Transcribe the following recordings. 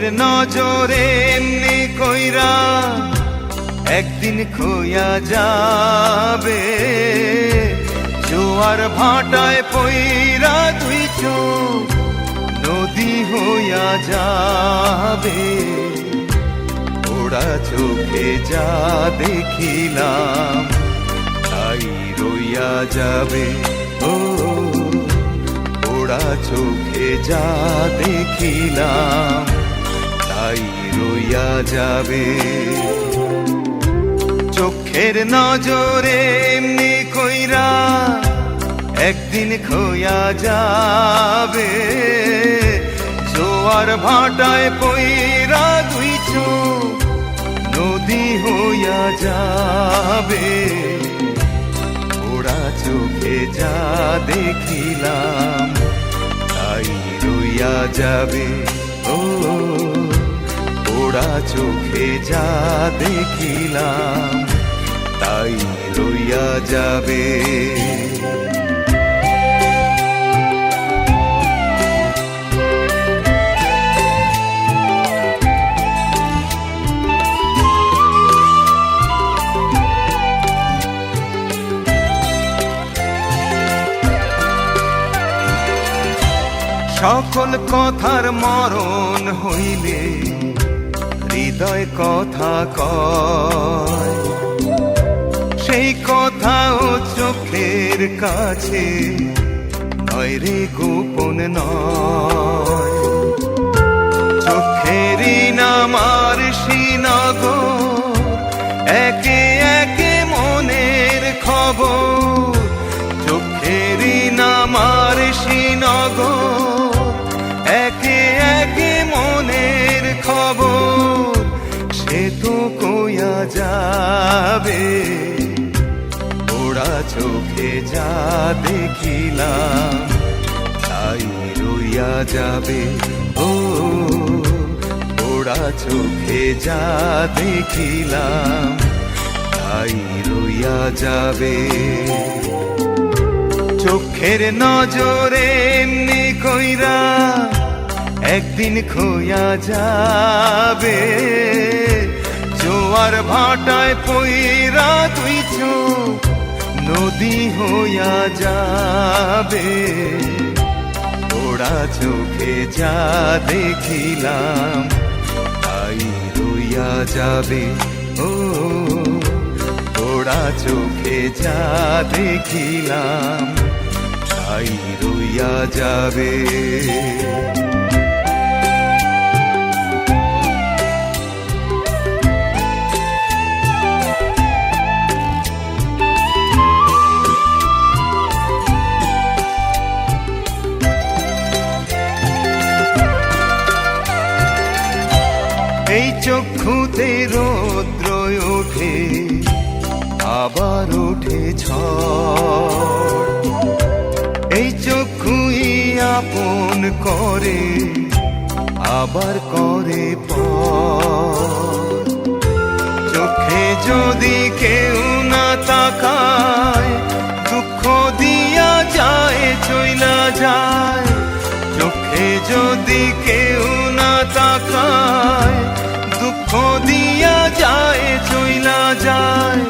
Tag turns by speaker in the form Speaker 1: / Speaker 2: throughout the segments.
Speaker 1: চোখের নজরে এমনি কইরা একদিন খোয়া যাবে। জোয়ার ভাটায় পইরা দুই চোখ নদী হইয়া যাবে। ওরা চোখে যা দেখিলাম, তাই রইয়া যাবে। ও ওরা চোখে যা দেখিলাম তাই রইয়া যাবে। চোখের নজরে এমনি কইরা একদিন খোয়া যাবে। জোয়ার ভাটায় পইরা দুই চোখ নদী হইয়া যাবে। ওরা চোখে যা দেখিলাম, তাই রইয়া যাবে। ও ওরা চোখে যা দেখিলাম তাই রইয়া যাবে। সকল কথার মরণ হইলে হৃদয় কথা কয়। সেই কথাও চোখের কাছে নয় রে গোপন নয়। চোখেরই নামার সিনগ একে একে মনের খবর। চোখেরই নামার সিনগর একে একে মনের খবর। কইয়া যাবে? ওরা চোখে যা দেখিলাম, তাই রইয়া যাবে। ও ওরা চোখে যা দেখিলাম, তাই রইয়া যাবে। চোখের নজরে এমনি কইরা একদিন খোয়া যাবে। জোয়ার ভাটায় পইরা তুই নদী হইয়া যাবে। ওরা চোখে যা দেখিলাম, তাই রইয়া যাবে। ও ওরা চোখে যা দেখিলাম, তাই রইয়া যাবে। চক্ষুতে রৌদ্র ওঠে, আবার ওঠে ঝড়। এই চক্ষুই আপন করে, আবার করে চোখে যদি কেউ না তাকায়, দুঃখ দিয়া যায়, চইলা যায়। চোখে যদি কেউ যায়,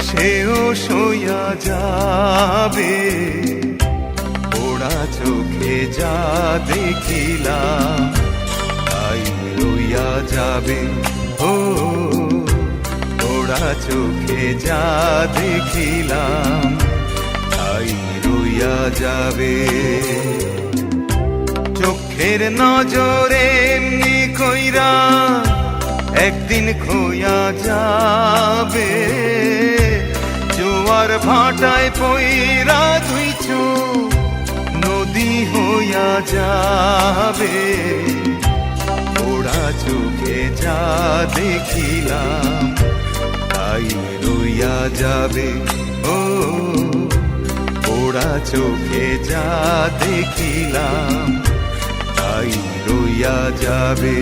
Speaker 1: সেও সইয়া যাবে। ওরা চোখে যা দেখিলাম তাই রইয়া যাবে। ও ওরা চোখে যা দেখিলাম, তাই রইয়া যাবে। চোখের নজরে এমনি কইরা একদিন খোয়া যাবে। জোয়ার ভাটায় পইরা দুই চোখ নদী হইয়া যাবে। ওরা চোখে যা দেখিলাম, তাই রইয়া যাবে। ও ওরা চোখে যা দেখিলাম, তাই রইয়া যাবে।